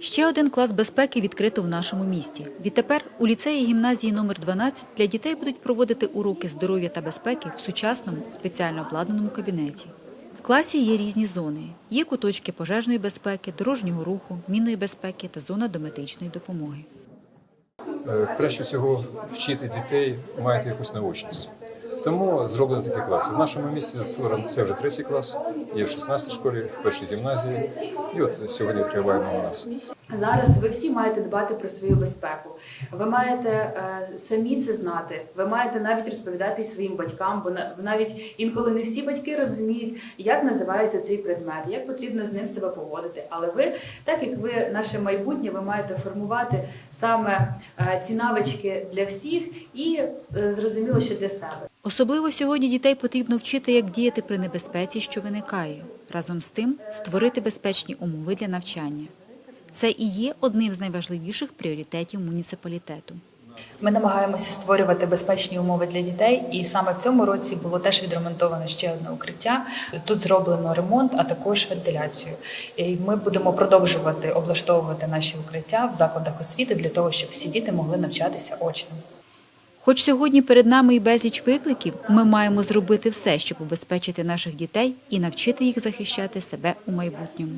Ще один клас безпеки відкрито в нашому місті. Відтепер у ліцеї гімназії номер 12 для дітей будуть проводити уроки здоров'я та безпеки в сучасному спеціально обладнаному кабінеті. В класі є різні зони. Є куточки пожежної безпеки, дорожнього руху, мінної безпеки та зона домедичної допомоги. Е, краще всього вчити дітей маєте якусь наочність. Тому зроблено такі класи. В нашому місті створений це вже третій клас, є в 16 школі, в першій гімназії. І от сьогодні відкриваємо у нас. Зараз ви всі маєте дбати про свою безпеку. Ви маєте е, самі це знати. Ви маєте навіть розповідати своїм батькам, бо на- навіть інколи не всі батьки розуміють, як називається цей предмет, як потрібно з ним себе поводити. Але ви, так як ви наше майбутнє, ви маєте формувати саме е, ці навички для всіх і е, зрозуміло, що для себе. Особливо сьогодні дітей потрібно вчити, як діяти при небезпеці, що виникає. Разом з тим створити безпечні умови для навчання. Це і є одним з найважливіших пріоритетів муніципалітету. Ми намагаємося створювати безпечні умови для дітей, і саме в цьому році було теж відремонтовано ще одне укриття. Тут зроблено ремонт, а також вентиляцію. І ми будемо продовжувати облаштовувати наші укриття в закладах освіти для того, щоб всі діти могли навчатися очно. Хоч сьогодні перед нами і безліч викликів, ми маємо зробити все, щоб убезпечити наших дітей і навчити їх захищати себе у майбутньому.